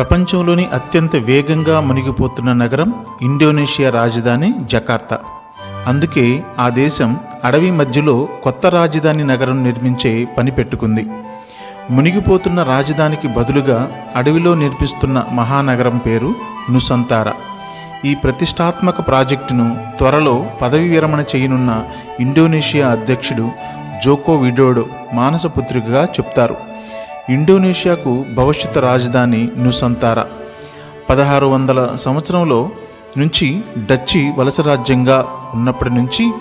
ప్రపంచంలోని అత్యంత వేగంగా మునిగిపోతున్న నగరం ఇండోనేషియా రాజధాని జకార్తా. అందుకే ఆ దేశం అడవి మధ్యలో కొత్త రాజధాని నగరం నిర్మించే పని పెట్టుకుంది. మునిగిపోతున్న రాజధానికి బదులుగా అడవిలో నిర్మిస్తున్న మహానగరం పేరు నుసంతారా. ఈ ప్రతిష్టాత్మక ప్రాజెక్టును త్వరలో పదవి విరమణ చేయనున్న ఇండోనేషియా అధ్యక్షుడు జోకో విడోడో మానసపుత్రికగా చెప్తారు. ఇండోనేషియాకు భవిష్యత్ రాజధాని నుసంతారా. పదహారు వందల సంవత్సరంలో నుంచి డచ్చి వలస రాజ్యంగా ఉన్నప్పటి నుంచి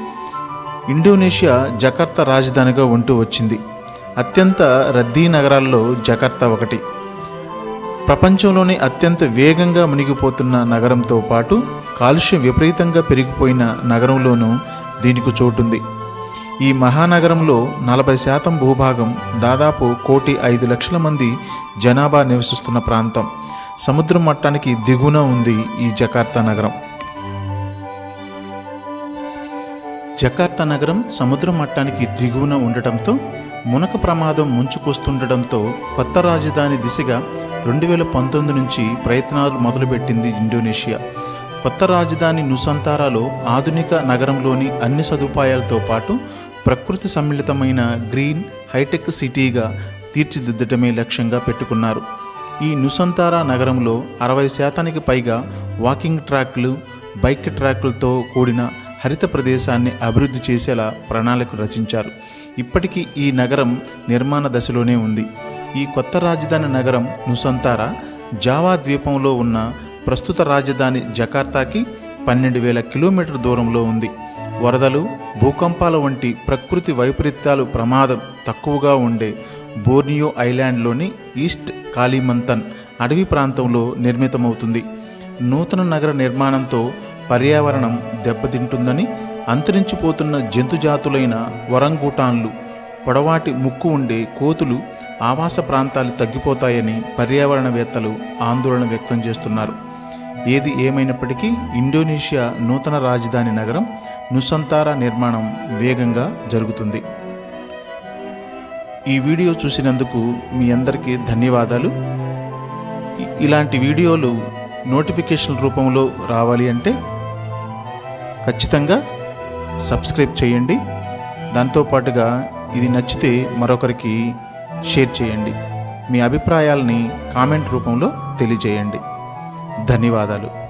ఇండోనేషియా జకార్తా రాజధానిగా ఉంటూ వచ్చింది. అత్యంత రద్దీ నగరాల్లో జకార్తా ఒకటి. ప్రపంచంలోనే అత్యంత వేగంగా మునిగిపోతున్న నగరంతో పాటు కాలుష్యం విపరీతంగా పెరిగిపోయిన నగరంలోనూ దీనికి చోటుంది. ఈ మహానగరంలో నలభై శాతం భూభాగం దాదాపు కోటి ఐదు లక్షల మంది జనాభా నివసిస్తున్న ప్రాంతం. సముద్రం మట్టానికి దిగువన ఉంది ఈ జకార్తా నగరం. జకార్తా నగరం సముద్ర మట్టానికి దిగువన ఉండటంతో మునక ప్రమాదం ముంచుకొస్తుండటంతో కొత్త రాజధాని దిశగా రెండు వేల పంతొమ్మిది నుంచి ప్రయత్నాలు మొదలుపెట్టింది ఇండోనేషియా. కొత్త రాజధాని నుసంతారాలో ఆధునిక నగరంలోని అన్ని సదుపాయాలతో పాటు ప్రకృతి సమ్మిళితమైన గ్రీన్ హైటెక్ సిటీగా తీర్చిదిద్దటమే లక్ష్యంగా పెట్టుకున్నారు. ఈ నుసంతారా నగరంలో అరవై శాతానికి పైగా వాకింగ్ ట్రాక్లు బైక్ ట్రాక్లతో కూడిన హరిత ప్రదేశాన్ని అభివృద్ధి చేసేలా ప్రణాళిక రచించారు. ఇప్పటికీ ఈ నగరం నిర్మాణ దశలోనే ఉంది. ఈ కొత్త రాజధాని నగరం నుసంతారా జావా ద్వీపంలో ఉన్న ప్రస్తుత రాజధాని జకార్తాకి పన్నెండు వేల కిలోమీటర్ దూరంలో ఉంది. వరదలు భూకంపాల వంటి ప్రకృతి వైపరీత్యాలు ప్రమాదం తక్కువగా ఉండే బోర్నియో ఐలాండ్లోని ఈస్ట్ కాలిమంతన్ అడవి ప్రాంతంలో నిర్మితమవుతుంది. నూతన నగర నిర్మాణంతో పర్యావరణం దెబ్బతింటుందని అంతరించిపోతున్న జంతుజాతులైన వరంగూటాన్లు పొడవాటి ముక్కు ఉండే కోతులు ఆవాస ప్రాంతాలు తగ్గిపోతాయని పర్యావరణవేత్తలు ఆందోళన వ్యక్తం చేస్తున్నారు. ఏది ఏమైనప్పటికీ ఇండోనేషియా నూతన రాజధాని నగరం నుసంతారా నిర్మాణం వేగంగా జరుగుతుంది. ఈ వీడియో చూసినందుకు మీ అందరికీ ధన్యవాదాలు. ఇలాంటి వీడియోలు నోటిఫికేషన్ రూపంలో రావాలి అంటే ఖచ్చితంగా సబ్స్క్రైబ్ చేయండి. దాంతోపాటుగా ఇది నచ్చితే మరొకరికి షేర్ చేయండి. మీ అభిప్రాయాలని కామెంట్ రూపంలో తెలియజేయండి. ధన్యవాదాలు.